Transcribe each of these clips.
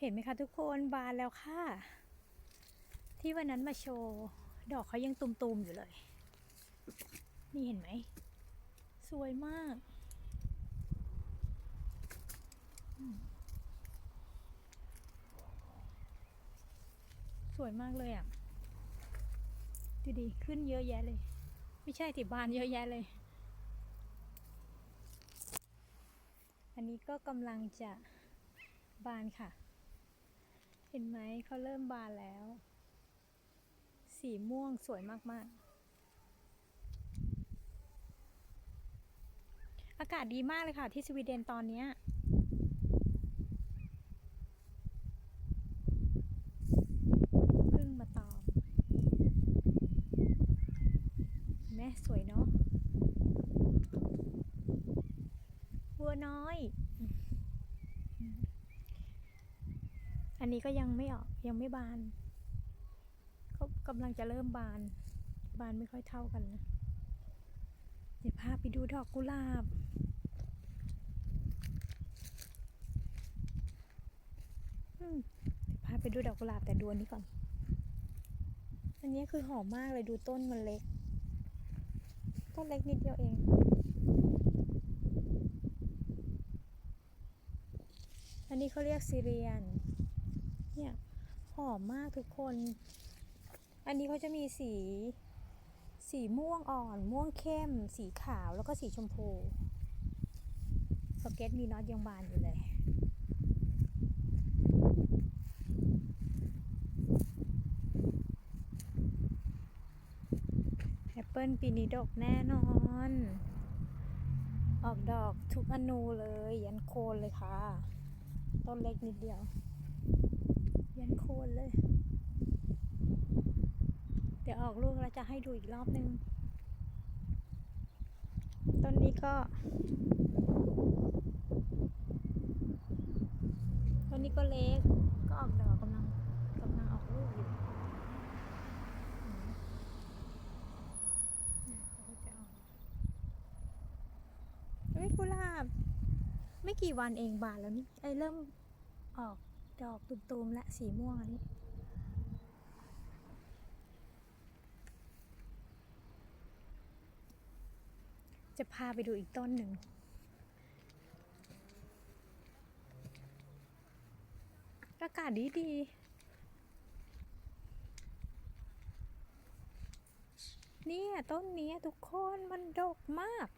เห็นไหมคะทุกคนบานแล้วค่ะ ที่วันนั้นมาโชว์ ดอกเขายังตุมๆอยู่เลย นี่เห็นไหม สวยมาก สวยมากเลยอะ ดูดิขึ้นเยอะแยะเลย ไม่ใช่ติบานเยอะแยะเลย อันนี้ก็กำลังจะบานค่ะ เห็นไหมเขาเริ่มบานแล้ว สีม่วงสวยมาก ๆ อากาศดีมากเลยค่ะที่สวีเดนตอนเนี้ยพึ่งมาตอมเห็นไหมสวยเนาะวัวน้อย อั นนี้ก็ยังไม่ออกยังไม่บานเขากำลังจะเริ่มบาน บานไม่ค่อยเท่ากันนะเดี๋ยวพาไปดูดอกกุหลาบ เดี๋ยวพาไปดูดอกกุหลาบแต่ดูอันนี้ก่อน อันนี้คือหอมมากเลยดูต้นมันเล็ก ต้นเล็กนิดเดียวเองอันนี้เขาเรียกซีเรียน อมมากทุกคน อันนี้เขาจะมีสี สีม่วงอ่อน ม่วงเข้ม สีขาวแล้วก็สีชมพูสเก็ตมีน็อตยังบานอยู่เลยแอปเปิลปีนี้ดกแน่นอน ออกดอกทุกอนูเลย ยันโคนเลยค่ะ ต้นเล็กนิดเดียว ยันโคนเลย เดี๋ยวออกลูกแล้ว จะให้ดูอีกรอบนึง ต้นนี้ก็ ต้นนี้ก็เล็ก ก็ออกดอกกำลังกำลังออกลูกอยู่เฮ้ยกุหลาบ ไม่กี่วันเองบานแล้วนี่ไอเริ่มออกดอกตุมๆและสีม่วงอันนี้ จะพาไปดูอีกต้นหนึ่ง อากาศดีดีเนี่ยต้นเนี้ยทุกคนมันดกมาก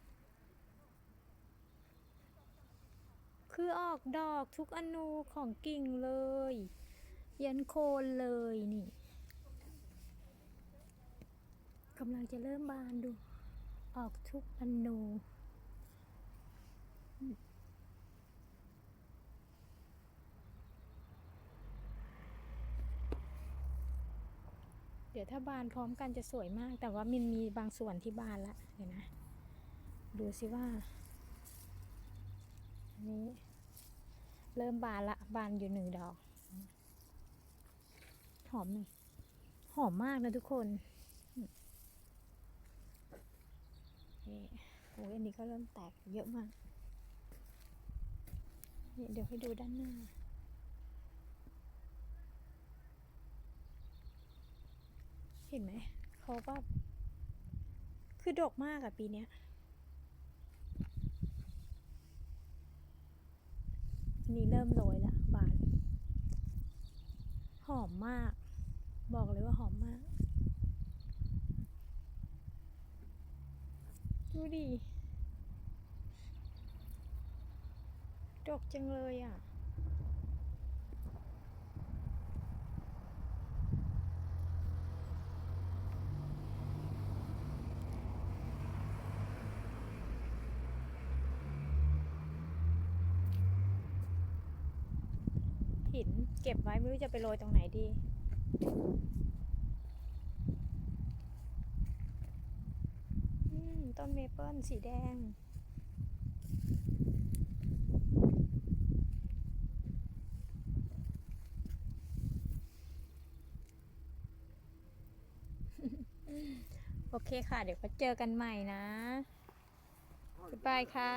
คือออกดอกทุกอนูของกิ่งเลย ยันโคนเลยนี่กำลังจะเริ่มบานดู ออกทุกอนูเดี๋ยวถ้าบานพร้อมกันจะสวยมาก แต่ว่ามันมีบางส่วนที่บานละเดี๋ยวนะ ดูสิว่า อันนี้ เริ่มบานละ บานอยู่หนึ่งดอก หอมหนึ่งหอมมากนะทุกคน นี่โอ้ยอันนี้ก็เริ่มแตกเยอะมากนี่เดี๋ยวให้ดูด้านหน้า เห็นไหมเขาก็คือดกมากอะปีเนี้ยนนี้เริ่มโรยละบาน หอมมาก บอกเลยว่าหอมมาก ดูดิ ดกจังเลยอะ หินเก็บไว้ไม่รู้จะไปโรยตรงไหนดี อืม ต้นเมเปิลสีแดง โอเคค่ะ เดี๋ยวก็เจอกันใหม่นะ บ๊ายบายค่ะ